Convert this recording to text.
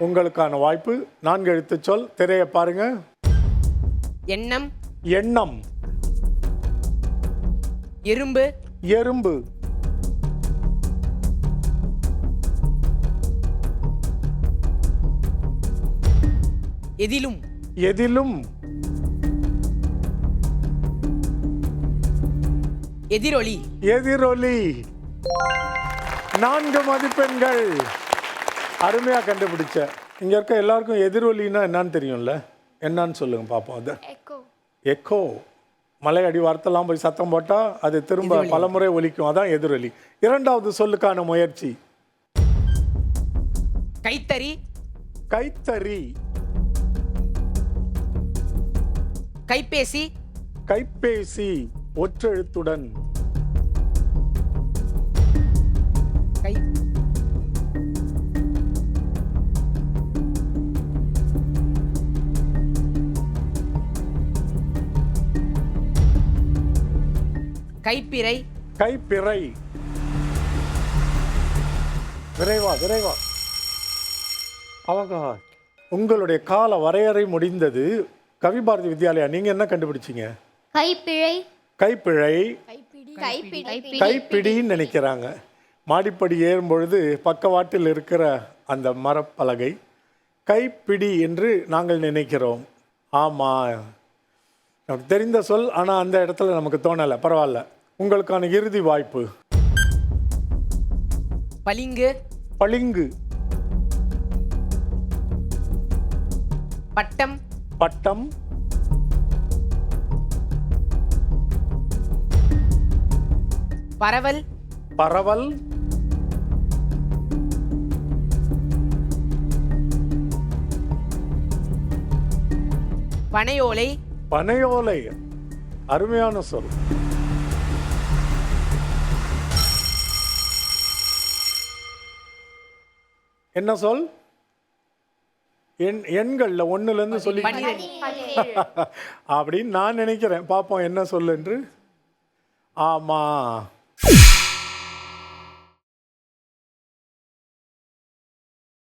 உங்களுக்கான வாய்ப்பு. நான்கு எழுத்துச் சொல். திரையை பாருங்க. எண்ணம். எண்ணம். எறும்பு. எறும்பு. எதிலும். எதிலும். எதிரொலி. எதிரொலி. நான்கு மதிப்பெண்கள். அருமையாக கண்டுபிடிச்ச இங்கே இருக்க எல்லாருக்கும் எதிரொலின்னா என்னன்னு தெரியும்ல? என்னன்னு சொல்லுங்க பார்ப்போம் அது. எக்கோ எக்கோ மலை அடிவாரத்தெல்லாம் போய் சத்தம் போட்டால் அது திரும்ப பலமுறை ஒலிக்கும். அதான் எதிரொலி. இரண்டாவது சொல்லுக்கான முயற்சி. கைத்தறி. கைத்தறி. கைபேசி. கைபேசி. ஒற்றெழுத்துடன். கைப்பிறை. கைப்பிறை. விரைவா விரைவா. அவங்க உங்களுடைய கால வரையறை முடிந்தது. கவிபாரதி வித்யாலயா நீங்க என்ன கண்டுபிடிச்சீங்க? கைப்பிழை. கைப்பிழை. கைப்பிடி. கைப்பிடின்னு நினைக்கிறாங்க. மாடிப்படி ஏறும் பொழுது பக்கவாட்டில் இருக்கிற அந்த மரப்பலகை கைப்பிடி என்று நாங்கள் நினைக்கிறோம். ஆமாம் நமக்கு தெரிந்த சொல் ஆனால் அந்த இடத்துல நமக்கு தோணலை. பரவாயில்ல. உங்களுக்கான இறுதி வாய்ப்பு. பளிங்கு. பளிங்கு. பட்டம். பட்டம். பரவல். பரவல். பனையோலை. பனையோலை. அருமையான சொல். என்ன சொல்? எண் எண்கள்ல ஒண்ணுல இருந்து சொல்லி அப்படின்னு நான் நினைக்கிறேன். பார்ப்போம் என்ன சொல் என்று? ஆமா.